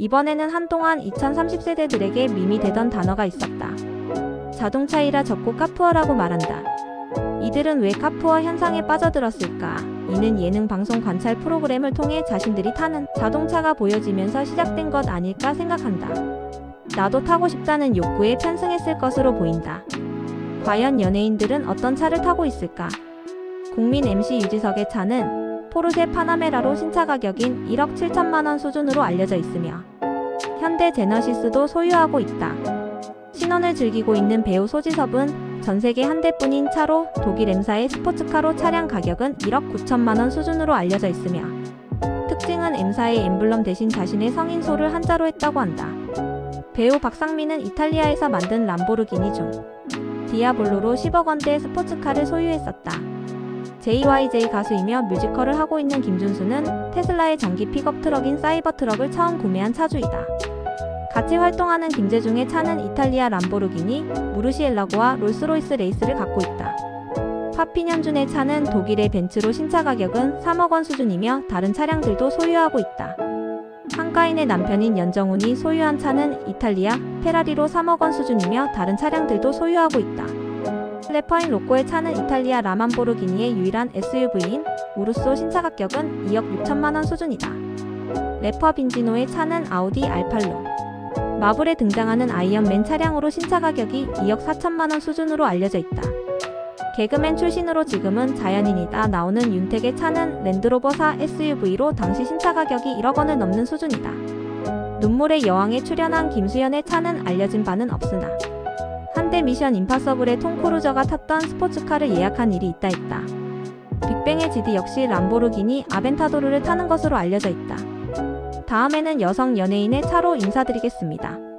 이번에는 한동안 2030세대들에게 밈이 되던 단어가 있었다. 자동차이라 적고 카푸어라고 말한다. 이들은 왜 카푸어 현상에 빠져들었을까? 이는 예능 방송 관찰 프로그램을 통해 자신들이 타는 자동차가 보여지면서 시작된 것 아닐까 생각한다. 나도 타고 싶다는 욕구에 편승했을 것으로 보인다. 과연 연예인들은 어떤 차를 타고 있을까? 국민 MC 유지석의 차는 포르쉐 파나메라로 신차 가격인 1억 7천만 원 수준으로 알려져 있으며 현대 제너시스도 소유하고 있다. 신혼을 즐기고 있는 배우 소지섭은 전 세계 한 대뿐인 차로 독일 M사의 스포츠카로 차량 가격은 1억 9천만 원 수준으로 알려져 있으며 특징은 M사의 엠블럼 대신 자신의 성인소를 한자로 했다고 한다. 배우 박상민은 이탈리아에서 만든 람보르기니 중 디아볼로로 10억 원대의 스포츠카를 소유했었다. JYJ 가수이며 뮤지컬을 하고 있는 김준수는 테슬라의 전기 픽업 트럭인 사이버 트럭을 처음 구매한 차주이다. 같이 활동하는 김재중의 차는 이탈리아 람보르기니, 무르시엘라고와 롤스로이스 레이스를 갖고 있다. 파피년준의 차는 독일의 벤츠로 신차 가격은 3억 원 수준이며 다른 차량들도 소유하고 있다. 한가인의 남편인 연정훈이 소유한 차는 이탈리아 페라리로 3억 원 수준이며 다른 차량들도 소유하고 있다. 래퍼인 로꼬의 차는 이탈리아 라만보르기니의 유일한 SUV인 우루소 신차 가격은 2억 6천만 원 수준이다. 래퍼 빈지노의 차는 아우디 알팔로. 마블에 등장하는 아이언맨 차량으로 신차 가격이 2억 4천만 원 수준으로 알려져 있다. 개그맨 출신으로 지금은 자연인이다 나오는 윤택의 차는 랜드로버사 SUV로 당시 신차 가격이 1억 원을 넘는 수준이다. 눈물의 여왕에 출연한 김수현의 차는 알려진 바는 없으나 한때 미션 임파서블의 톰 크루저가 탔던 스포츠카를 예약한 일이 있다 했다. 빅뱅의 지디 역시 람보르기니 아벤타도르를 타는 것으로 알려져 있다. 다음에는 여성 연예인의 차로 인사드리겠습니다.